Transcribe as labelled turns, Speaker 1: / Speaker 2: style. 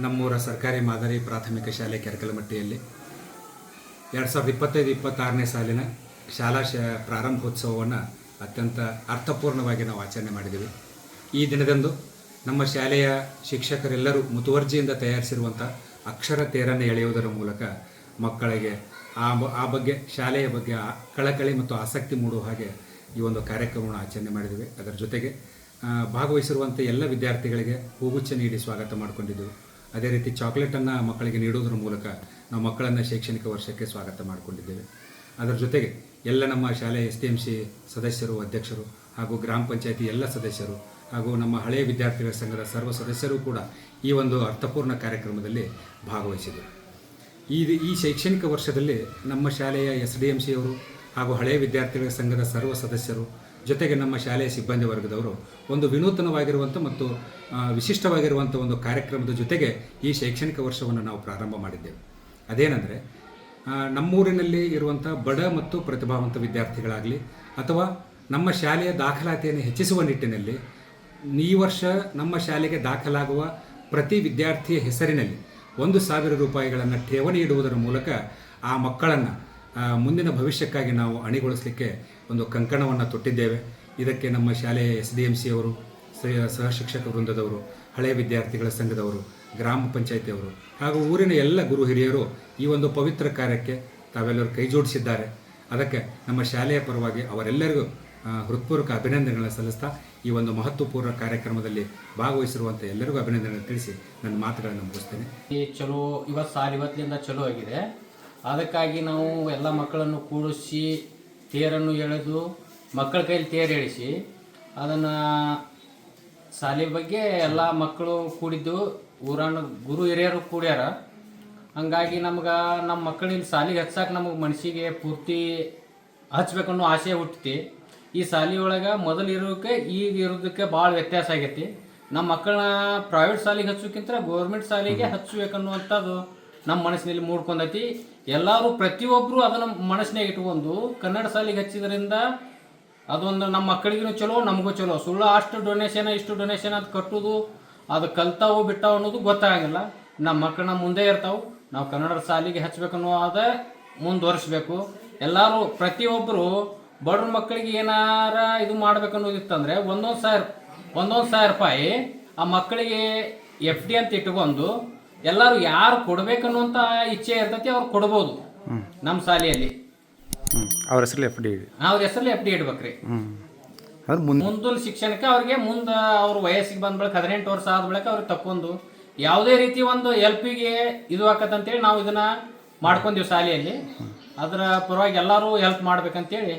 Speaker 1: ನಮ್ಮೂರ ಸರ್ಕಾರಿ ಮಾದರಿ ಪ್ರಾಥಮಿಕ ಶಾಲೆ ಕೆರಕಲಮಟ್ಟಿಯಲ್ಲಿ ಎರಡು ಸಾವಿರದ ಇಪ್ಪತ್ತೈದು, ಇಪ್ಪತ್ತಾರನೇ ಸಾಲಿನ ಶಾಲಾ ಶ ಪ್ರಾರಂಭೋತ್ಸವವನ್ನು ಅತ್ಯಂತ ಅರ್ಥಪೂರ್ಣವಾಗಿ ನಾವು ಆಚರಣೆ ಮಾಡಿದ್ದೀವಿ. ಈ ದಿನದಂದು ನಮ್ಮ ಶಾಲೆಯ ಶಿಕ್ಷಕರೆಲ್ಲರೂ ಮುತುವರ್ಜಿಯಿಂದ ತಯಾರಿಸಿರುವಂಥ ಅಕ್ಷರ ತೇರನ್ನು ಎಳೆಯುವುದರ ಮೂಲಕ ಮಕ್ಕಳಿಗೆ ಆ ಆ ಬಗ್ಗೆ, ಶಾಲೆಯ ಬಗ್ಗೆ ಕಳಕಳಿ ಮತ್ತು ಆಸಕ್ತಿ ಮೂಡುವ ಹಾಗೆ ಈ ಒಂದು ಕಾರ್ಯಕ್ರಮವನ್ನು ಆಚರಣೆ ಮಾಡಿದ್ದೀವಿ. ಅದರ ಜೊತೆಗೆ ಭಾಗವಹಿಸಿರುವಂಥ ಎಲ್ಲ ವಿದ್ಯಾರ್ಥಿಗಳಿಗೆ ಹೂಗುಚ್ಛ ನೀಡಿ ಸ್ವಾಗತ ಮಾಡಿಕೊಂಡಿದ್ದೆವು. ಅದೇ ರೀತಿ ಚಾಕ್ಲೇಟನ್ನು ಮಕ್ಕಳಿಗೆ ನೀಡುವುದರ ಮೂಲಕ ನಾವು ಮಕ್ಕಳನ್ನು ಶೈಕ್ಷಣಿಕ ವರ್ಷಕ್ಕೆ ಸ್ವಾಗತ ಮಾಡಿಕೊಂಡಿದ್ದೇವೆ. ಅದರ ಜೊತೆಗೆ ಎಲ್ಲ ನಮ್ಮ ಶಾಲೆಯ ಎಸ್ ಟಿ ಎಂ ಸಿ ಸದಸ್ಯರು, ಅಧ್ಯಕ್ಷರು ಹಾಗೂ ಗ್ರಾಮ ಪಂಚಾಯತಿ ಎಲ್ಲ ಸದಸ್ಯರು ಹಾಗೂ ನಮ್ಮ ಹಳೆಯ ವಿದ್ಯಾರ್ಥಿಗಳ ಸಂಘದ ಸರ್ವ ಸದಸ್ಯರು ಕೂಡ ಈ ಒಂದು ಅರ್ಥಪೂರ್ಣ ಕಾರ್ಯಕ್ರಮದಲ್ಲಿ ಭಾಗವಹಿಸಿದರು. ಈ ಈ ಶೈಕ್ಷಣಿಕ ವರ್ಷದಲ್ಲಿ ನಮ್ಮ ಶಾಲೆಯ ಎಸ್ ಡಿ ಎಂ ಸಿಯವರು ಹಾಗೂ ಹಳೆಯ ವಿದ್ಯಾರ್ಥಿಗಳ ಸಂಘದ ಸರ್ವ ಸದಸ್ಯರು ಜೊತೆಗೆ ನಮ್ಮ ಶಾಲೆಯ ಸಿಬ್ಬಂದಿ ವರ್ಗದವರು ಒಂದು ವಿನೂತನವಾಗಿರುವಂಥ ಮತ್ತು ವಿಶಿಷ್ಟವಾಗಿರುವಂಥ ಒಂದು ಕಾರ್ಯಕ್ರಮದ ಜೊತೆಗೆ ಈ ಶೈಕ್ಷಣಿಕ ವರ್ಷವನ್ನು ನಾವು ಪ್ರಾರಂಭ ಮಾಡಿದ್ದೇವೆ. ಅದೇನೆಂದರೆ ನಮ್ಮೂರಿನಲ್ಲಿ ಇರುವಂಥ ಬಡ ಮತ್ತು ಪ್ರತಿಭಾವಂತ ವಿದ್ಯಾರ್ಥಿಗಳಾಗಲಿ ಅಥವಾ ನಮ್ಮ ಶಾಲೆಯ ದಾಖಲಾತಿಯನ್ನು ಹೆಚ್ಚಿಸುವ ನಿಟ್ಟಿನಲ್ಲಿ, ಈ ವರ್ಷ ನಮ್ಮ ಶಾಲೆಗೆ ದಾಖಲಾಗುವ ಪ್ರತಿ ವಿದ್ಯಾರ್ಥಿಯ ಹೆಸರಿನಲ್ಲಿ ಒಂದು ಸಾವಿರ ರೂಪಾಯಿಗಳನ್ನು ಠೇವಣಿ ಇಡುವುದರ ಮೂಲಕ ಆ ಮಕ್ಕಳನ್ನು ಮುಂದಿನ ಭವಿಷ್ಯಕ್ಕಾಗಿ ನಾವು ಅಣಿಗೊಳಿಸಲಿಕ್ಕೆ ಒಂದು ಕಂಕಣವನ್ನು ತೊಟ್ಟಿದ್ದೇವೆ. ಇದಕ್ಕೆ ನಮ್ಮ ಶಾಲೆಯ ಎಸ್ ಡಿ ಎಂ ಸಿ ಅವರು ಸಹ ಶಿಕ್ಷಕ ವೃಂದದವರು ಹಳೆಯ ವಿದ್ಯಾರ್ಥಿಗಳ ಸಂಘದವರು, ಗ್ರಾಮ ಪಂಚಾಯಿತಿಯವರು ಹಾಗೂ ಊರಿನ ಎಲ್ಲ ಗುರು ಹಿರಿಯರು ಈ ಒಂದು ಪವಿತ್ರ ಕಾರ್ಯಕ್ಕೆ ತಾವೆಲ್ಲರೂ ಕೈ ಜೋಡಿಸಿದ್ದಾರೆ. ಅದಕ್ಕೆ ನಮ್ಮ ಶಾಲೆಯ ಪರವಾಗಿ ಅವರೆಲ್ಲರಿಗೂ ಹೃತ್ಪೂರ್ವಕ ಅಭಿನಂದನೆಗಳನ್ನು ಸಲ್ಲಿಸ್ತಾ ಈ ಒಂದು ಮಹತ್ವಪೂರ್ಣ ಕಾರ್ಯಕ್ರಮದಲ್ಲಿ ಭಾಗವಹಿಸಿರುವಂಥ ಎಲ್ಲರಿಗೂ ಅಭಿನಂದನೆ ತಿಳಿಸಿ ನನ್ನ ಮಾತುಗಳನ್ನು ಮುಗಿಸ್ತೇನೆ.
Speaker 2: ಚಲೋ, ಇವತ್ತು ಸಾಲ, ಇವತ್ತಿನಿಂದ ಚಲೋ ಆಗಿದೆ. ಅದಕ್ಕಾಗಿ ನಾವು ಎಲ್ಲ ಮಕ್ಕಳನ್ನು ಕೂಡಿಸಿ ತೇರನ್ನು ಎಳೆದು ಮಕ್ಕಳ ಕೈಲಿ ತೇರು ಎಳಿಸಿ ಅದನ್ನು ಶಾಲೆ ಬಗ್ಗೆ ಎಲ್ಲ ಮಕ್ಕಳು ಕೂಡಿದ್ದು ಊರನ್ನ ಗುರು ಹಿರಿಯರು ಕೂಡ್ಯಾರ. ಹಂಗಾಗಿ ನಮ್ಗೆ ನಮ್ಮ ಮಕ್ಕಳಿಗೆ ಶಾಲೆಗೆ ಹಚ್ಚಾಕ ನಮಗೆ ಮನಸ್ಸಿಗೆ ಪೂರ್ತಿ ಹಚ್ಬೇಕನ್ನೋ ಆಸೆ ಹುಟ್ಟತಿ ಈ ಶಾಲೆ ಒಳಗೆ ಮೊದಲು ಇರೋಕ್ಕೆ ಈಗ ಇರೋದಕ್ಕೆ ಭಾಳ ವ್ಯತ್ಯಾಸ ಆಗೈತಿ. ನಮ್ಮ ಮಕ್ಕಳನ್ನ ಪ್ರೈವೇಟ್ ಶಾಲೆಗೆ ಹಚ್ಚೋಕ್ಕಿಂತ ಗೌರ್ಮೆಂಟ್ ಶಾಲೆಗೆ ಹಚ್ಚಬೇಕನ್ನುವಂಥದ್ದು ನಮ್ಮ ಮನಸ್ಸಿನಲ್ಲಿ ಮೂಡ್ಕೊಂಡೈತಿ. ಎಲ್ಲರೂ ಪ್ರತಿಯೊಬ್ಬರು ಅದನ್ನು ಮನಸ್ಸಿನಾಗ ಇಟ್ಕೊಂಡು ಕನ್ನಡ ಶಾಲೆಗೆ ಹಚ್ಚಿದ್ರಿಂದ ಅದೊಂದು ನಮ್ಮ ಮಕ್ಕಳಿಗೂ ಚಲೋ, ನಮಗೂ ಚಲೋ. ಸುಳ್ಳು ಅಷ್ಟು ಡೊನೇಷನ್ ಇಷ್ಟು ಡೊನೇಷನ್ ಅದು ಕಟ್ಟೋದು, ಅದು ಕಲ್ತಾವು ಬಿಟ್ಟಾವು ಅನ್ನೋದು ಗೊತ್ತಾಗಿಲ್ಲ ನಮ್ಮ ಮಕ್ಕಳನ್ನ ಮುಂದೆ ಇರ್ತಾವೆ ನಾವು ಕನ್ನಡ ಶಾಲೆಗೆ ಹಚ್ಬೇಕನ್ನೋ ಅದ ಮುಂದುವರಿಸ್ಬೇಕು. ಎಲ್ಲರೂ ಪ್ರತಿಯೊಬ್ಬರು ಬಡ್ರ ಮಕ್ಕಳಿಗೆ ಏನಾರ ಇದು ಮಾಡ್ಬೇಕನ್ನೋದಿತ್ತಂದ್ರೆ ಒಂದೊಂದು ಸಾವಿರ ಒಂದೊಂದು ಸಾವಿರ ರೂಪಾಯಿ ಆ ಮಕ್ಕಳಿಗೆ ಎಫ್ ಡಿ ಅಂತ ಇಟ್ಕೊಂಡು ಎಲ್ಲರೂ ಯಾರು ಕೊಡ್ಬೇಕನ್ನುವಂಥ ಇಚ್ಛೆ ಇರ್ತೈತಿ ಅವ್ರು ಕೊಡ್ಬೋದು. ನಮ್ಮ ಶಾಲೆಯಲ್ಲಿ
Speaker 3: ಅವ್ರ ಹೆಸರಲ್ಲಿ ಎಫ್ ಡಿ
Speaker 2: ಅವ್ರ ಹೆಸರಲ್ಲಿ ಎಫ್ ಡಿ ಇಡ್ಬೇಕ್ರಿ.
Speaker 3: ಅದು ಮುಂದೆ
Speaker 2: ಮುಂದಿನ ಶಿಕ್ಷಣಕ್ಕೆ ಅವ್ರಿಗೆ ಮುಂದೆ ಅವ್ರ ವಯಸ್ಸಿಗೆ ಬಂದ ಬಳಿಕ ಹದಿನೆಂಟು ವರ್ಷ ಆದ ಬಳಿಕ ಅವ್ರಿಗೆ ತಕ್ಕೊಂಡು ಯಾವುದೇ ರೀತಿ ಒಂದು ಎಲ್ಪಿಗೆ ಇದು ಆಕತ್ತಂತೇಳಿ ನಾವು ಇದನ್ನ ಮಾಡ್ಕೊಂಡೀವಿ ಶಾಲೆಯಲ್ಲಿ ಅದರ ಪರವಾಗಿ ಎಲ್ಲರೂ ಹೆಲ್ಪ್ ಮಾಡ್ಬೇಕಂತೇಳಿ